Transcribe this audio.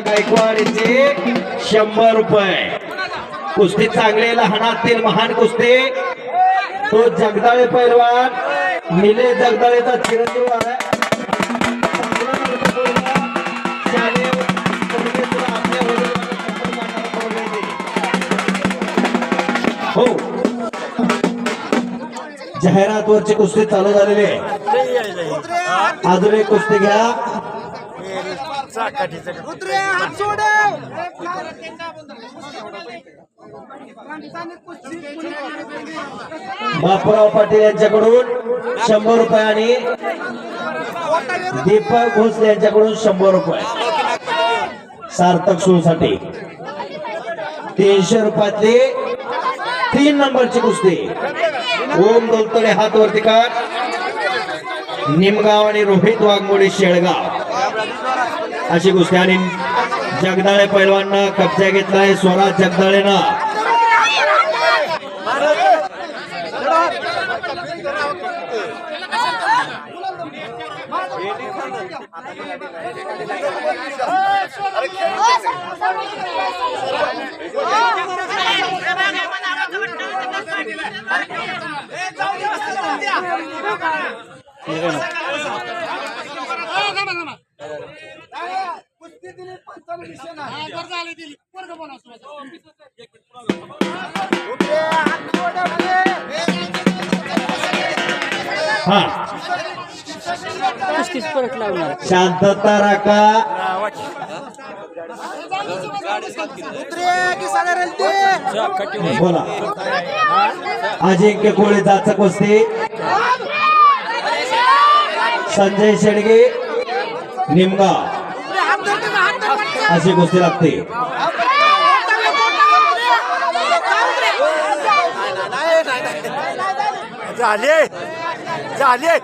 गायकवाडचे शंभर रुपये. कुस्ती चांगले लहानातील महान कुस्ती. तो जगदाळे पैलवान निले जगदाळेचा चिरंजीव आहे. हो. जाहिरात वरची कुस्ती चालू झालेली आहे. अजून एक कुस्ती घ्या. बापूराव पाटील यांच्याकडून शंभर रुपये आणि दीपक भोसले यांच्याकडून शंभर रुपये. सार्थक शोसाठी. तीनशे रुपयातली तीन नंबरची कुस्ती. ओम दोलतडे हात वरती कर निमगाव आणि रोहित वाघमोडे शेळगाव. अशी कुस्त्यानी जगदाळे पैलवांना कब्जा घेतलाय स्वराज जगदाळेनं. शांतता राखा बोला. अजिंक्य कोळी जाच कुस्ती संजय शेडगे निमगाव. अशी कुस्ती लागते. झाले झाले